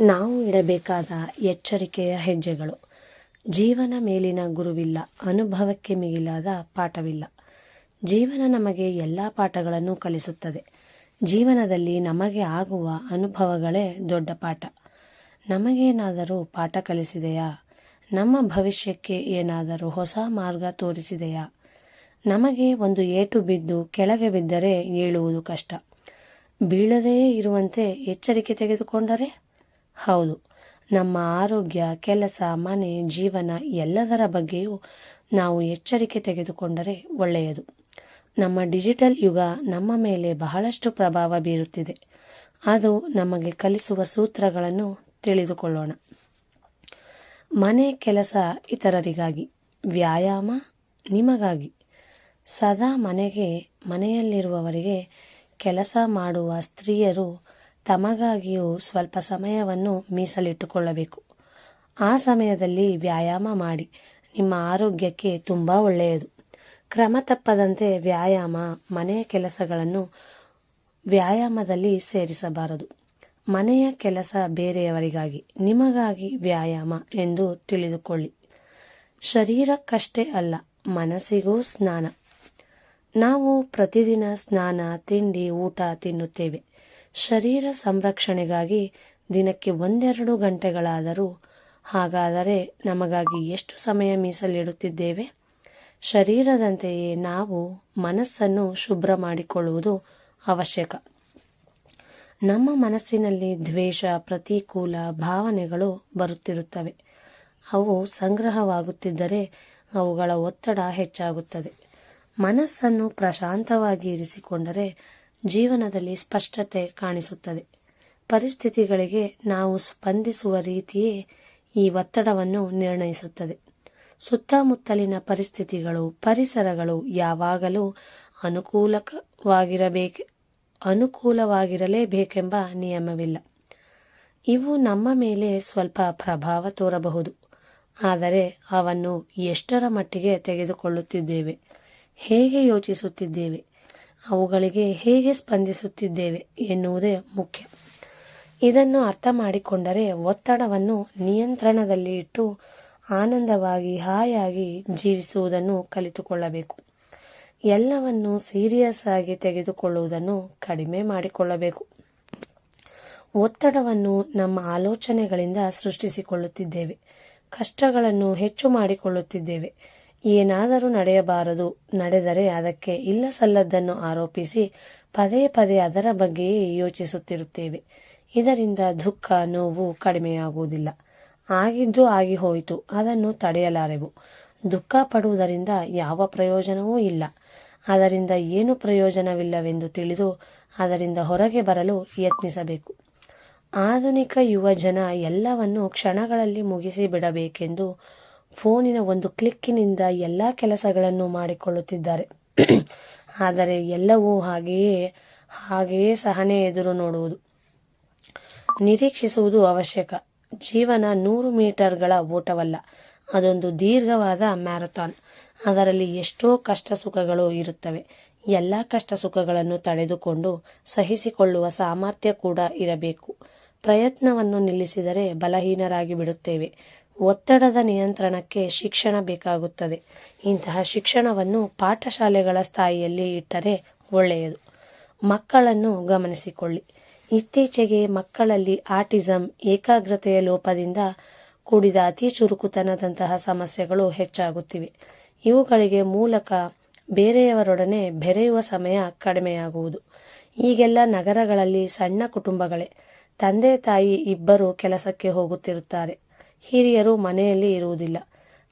ನಾವು ಇಡಬೇಕಾದ ಎಚ್ಚರಿಕೆಯ ಹೆಜ್ಜೆಗಳು. ಜೀವನ ಮೇಲಿನ ಗುರುವಿಲ್ಲ, ಅನುಭವಕ್ಕೆ ಮಿಗಿಲಾದ ಪಾಠವಿಲ್ಲ. ಜೀವನ ನಮಗೆ ಎಲ್ಲ ಪಾಠಗಳನ್ನು ಕಲಿಸುತ್ತದೆ. ಜೀವನದಲ್ಲಿ ನಮಗೆ ಆಗುವ ಅನುಭವಗಳೇ ದೊಡ್ಡ ಪಾಠ. ನಮಗೇನಾದರೂ ಪಾಠ ಕಲಿಸಿದೆಯಾ? ನಮ್ಮ ಭವಿಷ್ಯಕ್ಕೆ ಏನಾದರೂ ಹೊಸ ಮಾರ್ಗ ತೋರಿಸಿದೆಯಾ? ನಮಗೆ ಒಂದು ಏಟು ಬಿದ್ದು ಕೆಳಗೆ ಬಿದ್ದರೆ ಏಳುವುದು ಕಷ್ಟ. ಬೀಳದೇ ಇರುವಂತೆ ಎಚ್ಚರಿಕೆ ತೆಗೆದುಕೊಂಡರೆ? ಹೌದು. ನಮ್ಮ ಆರೋಗ್ಯ, ಕೆಲಸ, ಮನೆ, ಜೀವನ ಎಲ್ಲದರ ಬಗ್ಗೆಯೂ ನಾವು ಎಚ್ಚರಿಕೆ ತೆಗೆದುಕೊಂಡರೆ ಒಳ್ಳೆಯದು. ನಮ್ಮ ಡಿಜಿಟಲ್ ಯುಗ ನಮ್ಮ ಮೇಲೆ ಬಹಳಷ್ಟು ಪ್ರಭಾವ ಬೀರುತ್ತಿದೆ. ಅದು ನಮಗೆ ಕಲಿಸುವ ಸೂತ್ರಗಳನ್ನು ತಿಳಿದುಕೊಳ್ಳೋಣ. ಮನೆ ಕೆಲಸ ಇತರರಿಗಾಗಿ, ವ್ಯಾಯಾಮ ನಿಮಗಾಗಿ. ಸದಾ ಮನೆಗೆ, ಮನೆಯಲ್ಲಿರುವವರಿಗೆ ಕೆಲಸ ಮಾಡುವ ಸ್ತ್ರೀಯರು ತಮಗಾಗಿಯೂ ಸ್ವಲ್ಪ ಸಮಯವನ್ನು ಮೀಸಲಿಟ್ಟುಕೊಳ್ಳಬೇಕು. ಆ ಸಮಯದಲ್ಲಿ ವ್ಯಾಯಾಮ ಮಾಡಿ, ನಿಮ್ಮ ಆರೋಗ್ಯಕ್ಕೆ ತುಂಬ ಒಳ್ಳೆಯದು. ಕ್ರಮ ತಪ್ಪದಂತೆ ವ್ಯಾಯಾಮ, ಮನೆಯ ಕೆಲಸಗಳನ್ನು ವ್ಯಾಯಾಮದಲ್ಲಿ ಸೇರಿಸಬಾರದು. ಮನೆಯ ಕೆಲಸ ಬೇರೆಯವರಿಗಾಗಿ, ನಿಮಗಾಗಿ ವ್ಯಾಯಾಮ ಎಂದು ತಿಳಿದುಕೊಳ್ಳಿ. ಶರೀರಕ್ಕಷ್ಟೇ ಅಲ್ಲ, ಮನಸ್ಸಿಗೂ ಸ್ನಾನ. ನಾವು ಪ್ರತಿದಿನ ಸ್ನಾನ, ತಿಂಡಿ, ಊಟ ತಿನ್ನುತ್ತೇವೆ. ಶರೀರ ಸಂರಕ್ಷಣೆಗಾಗಿ ದಿನಕ್ಕೆ ಒಂದೆರಡು ಗಂಟೆಗಳಾದರೂ, ಹಾಗಾದರೆ ನಮಗಾಗಿ ಎಷ್ಟು ಸಮಯ ಮೀಸಲಿಡುತ್ತಿದ್ದೇವೆ? ಶರೀರದಂತೆಯೇ ನಾವು ಮನಸ್ಸನ್ನು ಶುಭ್ರ ಮಾಡಿಕೊಳ್ಳುವುದು ಅವಶ್ಯಕ. ನಮ್ಮ ಮನಸ್ಸಿನಲ್ಲಿ ದ್ವೇಷ, ಪ್ರತಿಕೂಲ ಭಾವನೆಗಳು ಬರುತ್ತಿರುತ್ತವೆ. ಅವು ಸಂಗ್ರಹವಾಗುತ್ತಿದ್ದರೆ ಅವುಗಳ ಒತ್ತಡ ಹೆಚ್ಚಾಗುತ್ತದೆ. ಮನಸ್ಸನ್ನು ಪ್ರಶಾಂತವಾಗಿ ಇರಿಸಿಕೊಂಡರೆ ಜೀವನದಲ್ಲಿ ಸ್ಪಷ್ಟತೆ ಕಾಣಿಸುತ್ತದೆ. ಪರಿಸ್ಥಿತಿಗಳಿಗೆ ನಾವು ಸ್ಪಂದಿಸುವ ರೀತಿಯೇ ಈ ಒತ್ತಡವನ್ನು ನಿರ್ಣಯಿಸುತ್ತದೆ. ಸುತ್ತಮುತ್ತಲಿನ ಪರಿಸ್ಥಿತಿಗಳು, ಪರಿಸರಗಳು ಯಾವಾಗಲೂ ಅನುಕೂಲಕವಾಗಿರಬೇಕು, ಅನುಕೂಲವಾಗಿರಲೇಬೇಕೆಂಬ ನಿಯಮವಿಲ್ಲ. ಇವು ನಮ್ಮ ಮೇಲೆ ಸ್ವಲ್ಪ ಪ್ರಭಾವ ತೋರಬಹುದು. ಆದರೆ ಅವನ್ನು ಎಷ್ಟರ ಮಟ್ಟಿಗೆ ತೆಗೆದುಕೊಳ್ಳುತ್ತಿದ್ದೇವೆ? ಹೇಗೆ ಯೋಚಿಸುತ್ತಿದ್ದೇವೆ? ಅವುಗಳಿಗೆ ಹೇಗೆ ಸ್ಪಂದಿಸುತ್ತಿದ್ದೇವೆ ಎನ್ನುವುದೇ ಮುಖ್ಯ. ಇದನ್ನು ಅರ್ಥ ಮಾಡಿಕೊಂಡರೆ ಒತ್ತಡವನ್ನು ನಿಯಂತ್ರಣದಲ್ಲಿ ಇಟ್ಟು ಆನಂದವಾಗಿ ಹಾಯಾಗಿ ಜೀವಿಸುವುದನ್ನು ಕಲಿತುಕೊಳ್ಳಬೇಕು. ಎಲ್ಲವನ್ನು ಸೀರಿಯಸ್ ಆಗಿ ತೆಗೆದುಕೊಳ್ಳುವುದನ್ನು ಕಡಿಮೆ ಮಾಡಿಕೊಳ್ಳಬೇಕು. ಒತ್ತಡವನ್ನು ನಮ್ಮ ಆಲೋಚನೆಗಳಿಂದ ಸೃಷ್ಟಿಸಿಕೊಳ್ಳುತ್ತಿದ್ದೇವೆ. ಕಷ್ಟಗಳನ್ನು ಹೆಚ್ಚು ಮಾಡಿಕೊಳ್ಳುತ್ತಿದ್ದೇವೆ. ಏನಾದರೂ ನಡೆಯಬಾರದು. ನಡೆದರೆ ಅದಕ್ಕೆ ಇಲ್ಲ ಸಲ್ಲದ್ದನ್ನು ಆರೋಪಿಸಿ ಪದೇ ಪದೇ ಅದರ ಬಗ್ಗೆಯೇ ಯೋಚಿಸುತ್ತಿರುತ್ತೇವೆ. ಇದರಿಂದ ದುಃಖ, ನೋವು ಕಡಿಮೆಯಾಗುವುದಿಲ್ಲ. ಆಗಿದ್ದು ಆಗಿ ಹೋಯಿತು ಅದನ್ನು ತಡೆಯಲಾರೆವು. ದುಃಖ ಪಡುವುದರಿಂದ ಯಾವ ಪ್ರಯೋಜನವೂ ಇಲ್ಲ. ಅದರಿಂದ ಏನು ಪ್ರಯೋಜನವಿಲ್ಲವೆಂದು ತಿಳಿದು ಅದರಿಂದ ಹೊರಗೆ ಬರಲು ಯತ್ನಿಸಬೇಕು. ಆಧುನಿಕ ಯುವ ಜನ ಎಲ್ಲವನ್ನು ಕ್ಷಣಗಳಲ್ಲಿ ಮುಗಿಸಿ ಬಿಡಬೇಕೆಂದು ಫೋನಿನ ಒಂದು ಕ್ಲಿಕ್ಕಿನಿಂದ ಎಲ್ಲ ಕೆಲಸಗಳನ್ನು ಮಾಡಿಕೊಳ್ಳುತ್ತಿದ್ದಾರೆ. ಆದರೆ ಎಲ್ಲವೂ ಹಾಗೆಯೇ ಹಾಗೆಯೇ ಸಹನೆ ಎದುರು ನೋಡುವುದು. ನಿರೀಕ್ಷಿಸುವುದು ಅವಶ್ಯಕ. ಜೀವನ ನೂರು ಮೀಟರ್ಗಳ ಓಟವಲ್ಲ, ಅದೊಂದು ದೀರ್ಘವಾದ ಮ್ಯಾರಥಾನ್. ಅದರಲ್ಲಿ ಎಷ್ಟೋ ಕಷ್ಟ ಸುಖಗಳು ಇರುತ್ತವೆ. ಎಲ್ಲ ಕಷ್ಟ ಸುಖಗಳನ್ನು ತಡೆದುಕೊಂಡು ಸಹಿಸಿಕೊಳ್ಳುವ ಸಾಮರ್ಥ್ಯ ಕೂಡ ಇರಬೇಕು. ಪ್ರಯತ್ನವನ್ನು ನಿಲ್ಲಿಸಿದರೆ ಬಲಹೀನರಾಗಿ ಬಿಡುತ್ತೇವೆ. ಒತ್ತಡದ ನಿಯಂತ್ರಣಕ್ಕೆ ಶಿಕ್ಷಣ ಬೇಕಾಗುತ್ತದೆ. ಇಂತಹ ಶಿಕ್ಷಣವನ್ನು ಪಾಠಶಾಲೆಗಳ ಸ್ಥಾಯಿಯಲ್ಲಿ ಇಟ್ಟರೆ ಒಳ್ಳೆಯದು. ಮಕ್ಕಳನ್ನು ಗಮನಿಸಿಕೊಳ್ಳಿ. ಇತ್ತೀಚೆಗೆ ಮಕ್ಕಳಲ್ಲಿ ಆಟಿಸಂ, ಏಕಾಗ್ರತೆಯ ಲೋಪದಿಂದ ಕೂಡಿದ ಅತಿ ಚುರುಕುತನದಂತಹ ಸಮಸ್ಯೆಗಳು ಹೆಚ್ಚಾಗುತ್ತಿವೆ. ಇವುಗಳಿಗೆ ಮೂಲಕ ಬೇರೆಯವರೊಡನೆ ಬೆರೆಯುವ ಸಮಯ ಕಡಿಮೆಯಾಗುವುದು. ಈಗೆಲ್ಲ ನಗರಗಳಲ್ಲಿ ಸಣ್ಣ ಕುಟುಂಬಗಳೇ. ತಂದೆ ತಾಯಿ ಇಬ್ಬರು ಕೆಲಸಕ್ಕೆ ಹೋಗುತ್ತಿರುತ್ತಾರೆ. ಹಿರಿಯರು ಮನೆಯಲ್ಲಿ ಇರುವುದಿಲ್ಲ.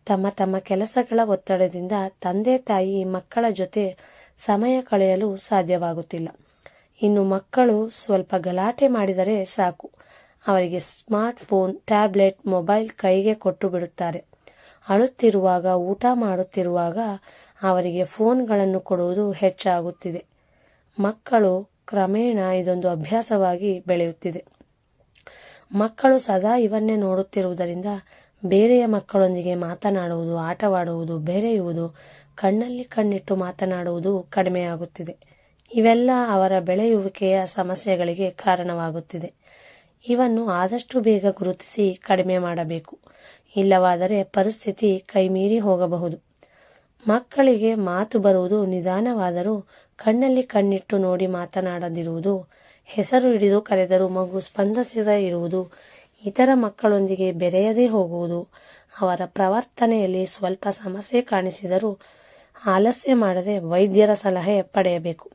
ತಮ್ಮ ತಮ್ಮ ಕೆಲಸಗಳ ಒತ್ತಡದಿಂದ ತಂದೆ ತಾಯಿ ಮಕ್ಕಳ ಜೊತೆ ಸಮಯ ಕಳೆಯಲು ಸಾಧ್ಯವಾಗುತ್ತಿಲ್ಲ. ಇನ್ನು ಮಕ್ಕಳು ಸ್ವಲ್ಪ ಗಲಾಟೆ ಮಾಡಿದರೆ ಸಾಕು. ಅವರಿಗೆ ಸ್ಮಾರ್ಟ್ ಫೋನ್, ಟ್ಯಾಬ್ಲೆಟ್, ಮೊಬೈಲ್ ಕೈಗೆ ಕೊಟ್ಟು ಬಿಡುತ್ತಾರೆ. ಅಳುತ್ತಿರುವಾಗ, ಊಟ ಮಾಡುತ್ತಿರುವಾಗ ಅವರಿಗೆ ಫೋನ್ಗಳನ್ನು ಕೊಡುವುದು ಹೆಚ್ಚಾಗುತ್ತಿದೆ. ಮಕ್ಕಳು ಕ್ರಮೇಣ ಇದೊಂದು ಅಭ್ಯಾಸವಾಗಿ ಬೆಳೆಯುತ್ತಿದೆ. ಮಕ್ಕಳು ಸದಾ ಇವನ್ನೇ ನೋಡುತ್ತಿರುವುದರಿಂದ ಬೇರೆಯ ಮಕ್ಕಳೊಂದಿಗೆ ಮಾತನಾಡುವುದು, ಆಟವಾಡುವುದು, ಬೆರೆಯುವುದು, ಕಣ್ಣಲ್ಲಿ ಕಣ್ಣಿಟ್ಟು ಮಾತನಾಡುವುದು ಕಡಿಮೆಯಾಗುತ್ತಿದೆ. ಇವೆಲ್ಲ ಅವರ ಬೆಳೆಯುವಿಕೆಯ ಸಮಸ್ಯೆಗಳಿಗೆ ಕಾರಣವಾಗುತ್ತಿದೆ. ಇವನ್ನು ಆದಷ್ಟು ಬೇಗ ಗುರುತಿಸಿ ಕಡಿಮೆ ಮಾಡಬೇಕು. ಇಲ್ಲವಾದರೆ ಪರಿಸ್ಥಿತಿ ಕೈಮೀರಿ ಹೋಗಬಹುದು. ಮಕ್ಕಳಿಗೆ ಮಾತು ಬರುವುದು ನಿಧಾನವಾದರೂ ಕಣ್ಣಲ್ಲಿ ಕಣ್ಣಿಟ್ಟು ನೋಡಿ ಮಾತನಾಡದಿರುವುದು ಹೆಸರು ಹಿಡಿದು ಕರೆದರೂ ಮಗು ಸ್ಪಂದಿಸದೇ ಇರುವುದು ಇತರ ಮಕ್ಕಳೊಂದಿಗೆ ಬೆರೆಯದೇ ಹೋಗುವುದು. ಅವರ ಪ್ರವರ್ತನೆಯಲ್ಲಿ ಸ್ವಲ್ಪ ಸಮಸ್ಯೆ ಕಾಣಿಸಿದರೂ ಆಲಸ್ಯ ಮಾಡದೆ ವೈದ್ಯರ ಸಲಹೆ ಪಡೆಯಬೇಕು.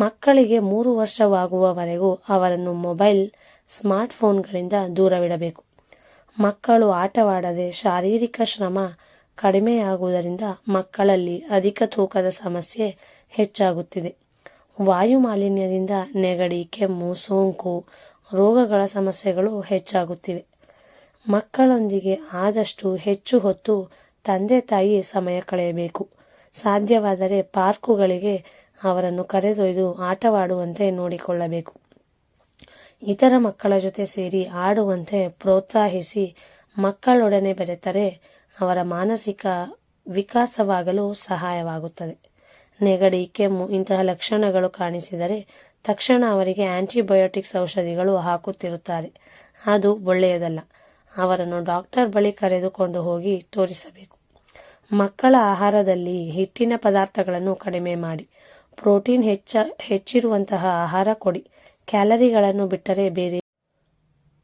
ಮಕ್ಕಳಿಗೆ ಮೂರು ವರ್ಷವಾಗುವವರೆಗೂ ಅವರನ್ನು ಮೊಬೈಲ್, ಸ್ಮಾರ್ಟ್ಫೋನ್ಗಳಿಂದ ದೂರವಿಡಬೇಕು. ಮಕ್ಕಳು ಆಟವಾಡದೆ ಶಾರೀರಿಕ ಶ್ರಮ ಕಡಿಮೆಯಾಗುವುದರಿಂದ ಮಕ್ಕಳಲ್ಲಿ ಅಧಿಕ ತೂಕದ ಸಮಸ್ಯೆ ಹೆಚ್ಚಾಗುತ್ತಿದೆ. ವಾಯು ಮಾಲಿನ್ಯದಿಂದ ನೆಗಡಿ, ಕೆಮ್ಮು, ಸೋಂಕು, ರೋಗಗಳ ಸಮಸ್ಯೆಗಳು ಹೆಚ್ಚಾಗುತ್ತಿವೆ. ಮಕ್ಕಳೊಂದಿಗೆ ಆದಷ್ಟು ಹೆಚ್ಚು ಹೊತ್ತು ತಂದೆ ತಾಯಿ ಸಮಯ ಕಳೆಯಬೇಕು. ಸಾಧ್ಯವಾದರೆ ಪಾರ್ಕುಗಳಿಗೆ ಅವರನ್ನು ಕರೆದೊಯ್ದು ಆಟವಾಡುವಂತೆ ನೋಡಿಕೊಳ್ಳಬೇಕು. ಇತರ ಮಕ್ಕಳ ಜೊತೆ ಸೇರಿ ಆಡುವಂತೆ ಪ್ರೋತ್ಸಾಹಿಸಿ ಮಕ್ಕಳೊಡನೆ ಬೆರೆತರೆ ಅವರ ಮಾನಸಿಕ ವಿಕಾಸವಾಗಲು ಸಹಾಯವಾಗುತ್ತದೆ. ನೆಗಡಿ ಕೆಮ್ಮು ಇಂತಹ ಲಕ್ಷಣಗಳು ಕಾಣಿಸಿದರೆ ತಕ್ಷಣ ಅವರಿಗೆ ಆಂಟಿಬಯೋಟಿಕ್ಸ್ ಔಷಧಿಗಳು ಹಾಕುತ್ತಿರುತ್ತಾರೆ. ಅದು ಒಳ್ಳೆಯದಲ್ಲ. ಅವರನ್ನು ಡಾಕ್ಟರ್ ಬಳಿ ಕರೆದುಕೊಂಡು ಹೋಗಿ ತೋರಿಸಬೇಕು. ಮಕ್ಕಳ ಆಹಾರದಲ್ಲಿ ಹಿಟ್ಟಿನ ಪದಾರ್ಥಗಳನ್ನು ಕಡಿಮೆ ಮಾಡಿ. ಪ್ರೋಟೀನ್ ಹೆಚ್ಚ, ಹೆಚ್ಚಿರುವಂತಹ ಆಹಾರ ಕೊಡಿ. ಕ್ಯಾಲರಿಗಳನ್ನು ಬಿಟ್ಟರೆ ಬೇರೆ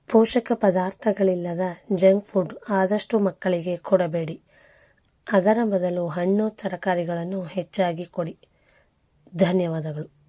ಪೋಷಕ ಪದಾರ್ಥಗಳಿಲ್ಲದ ಜಂಕ್ ಫುಡ್ ಆದಷ್ಟು ಮಕ್ಕಳಿಗೆ ಕೊಡಬೇಡಿ. ಅದರ ಬದಲು ಹಣ್ಣು ತರಕಾರಿಗಳನ್ನು ಹೆಚ್ಚಾಗಿ ಕೊಡಿ. ಧನ್ಯವಾದಗಳು.